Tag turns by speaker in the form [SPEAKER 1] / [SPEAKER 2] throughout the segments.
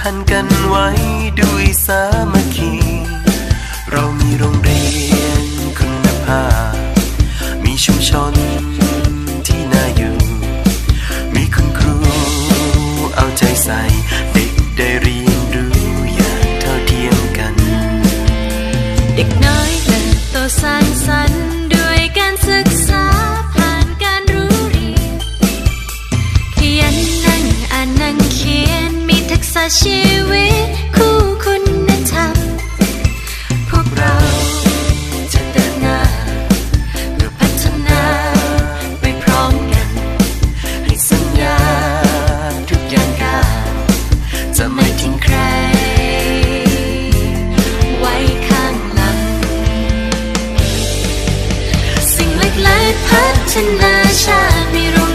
[SPEAKER 1] พันกันไว้ด้วยสาม พั
[SPEAKER 2] ฒนาชาติไม่รู้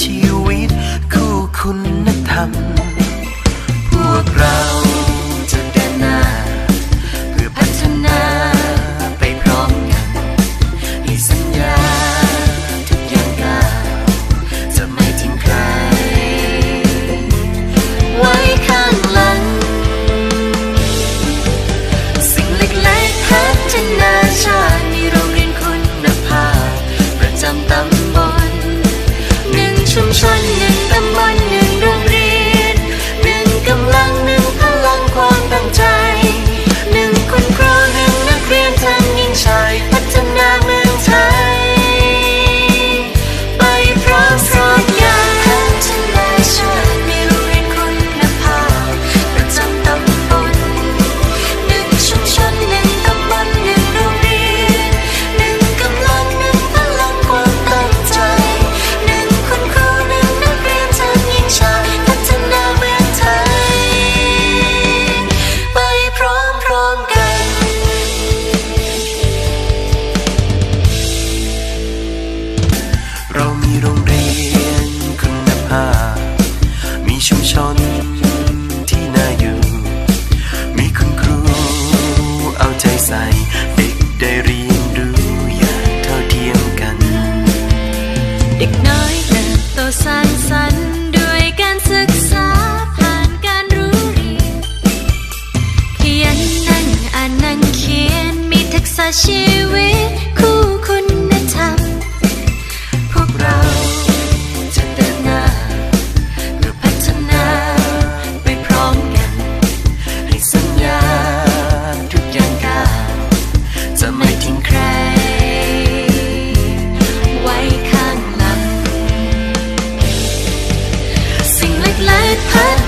[SPEAKER 1] ชีวิตคู่คุณธรรม พวกเรา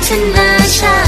[SPEAKER 2] tonight, child.